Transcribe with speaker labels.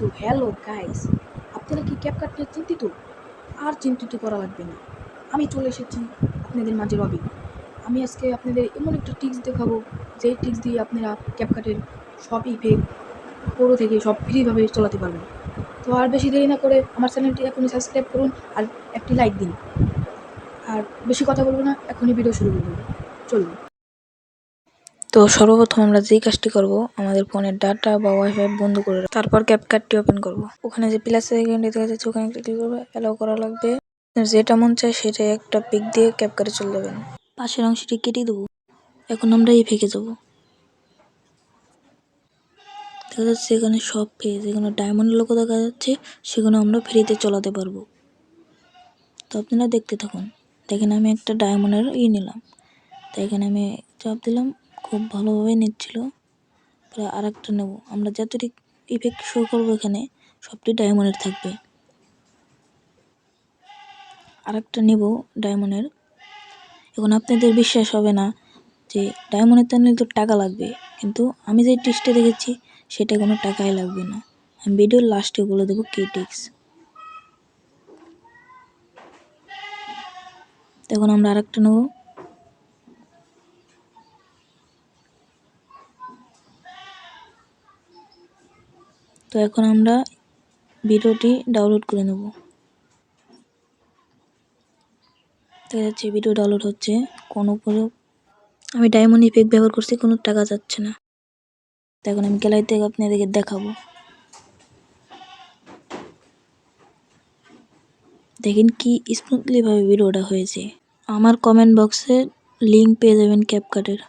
Speaker 1: তো hello guys আপনারা কি ক্যাপকাট নিয়ে চিন্তিত? আর চিন্তিত করা লাগবে না। আমি চলে এসেছি আপনাদের মাঝে রবি। আমি আজকে আপনাদের এমন একটা টিপস দেখাবো যে টিক্স দিয়ে আপনারা ক্যাপকাটের সব ইফেক্ট পুরো থেকে সব ফ্রিভাবে চলাতে পারবেন। তো আর বেশি দেরি না করে আমার চ্যানেলটি এখনই সাবস্ক্রাইব করুন আর একটি লাইক দিন। আর বেশি কথা বলব না, এখনই ভিডিও শুরু করব। চলুন। তো সর্বপ্রথম আমরা যেই কাজটি করব, আমাদের ফোনের ডাটা বা ওয়াইফাই বন্ধ করে। তারপর ক্যাপকাটটি ওপেন করব। ওখানে যে প্লাস আইকনটি দেখা যাচ্ছে, ওখানে ক্লিক করবে অ্যালাউ করা লাগবে। যেটা মন চায় সেটা একটা পিক দিয়ে ক্যাপকাটে চলে যাবেন। পাশের অংশটি কেটে দেবো। এখন আমরা এই ফেঁকে যাব। দেখা যাচ্ছে এখানে সব পেজ যেখানে ডায়মন্ড লোক দেখা যাচ্ছে, সেগুলো আমরা ফ্রিতে চলাতে পারব। তো আপনারা দেখতে থাকুন। দেখেন আমি একটা ডায়মন্ডের ই নিলাম। তো এখানে আমি চাপ দিলাম। খুব ভালোভাবে নিচ্ছিল। পরে আর একটা নেব। আমরা যতটি ইফেক্ট শো করব এখানে, সবটি ডায়মন্ডের থাকবে। আর একটা নেব ডায়মন্ডের এখন আপনাদের বিশ্বাস হবে না যে ডায়মন্ডের তো নিলে তো টাকা লাগবে, কিন্তু আমি যে টিক্সটা দেখেছি, সেটা কোনো টাকাই লাগবে না। আমি ভিডিওর লাস্টে বলে দেবো কি টিক্স এখন আমরা আরেকটা নেব। তো এখন আমরা ভিডিওটি ডাউনলোড করে নেব। দেখা যাচ্ছে ভিডিও ডাউনলোড হচ্ছে, কোনো কোনো আমি ডায়মন্ড ইফেক্ট ব্যবহার করছি, কোনো টাকা যাচ্ছে না। তো এখন আমি গ্যালারি থেকে আপনাদেরকে দেখাবো। দেখেন কি স্মুথলিভাবে ভিডিওটা হয়েছে। আমার কমেন্ট বক্সে লিঙ্ক পেয়ে যাবেন ক্যাপকাটের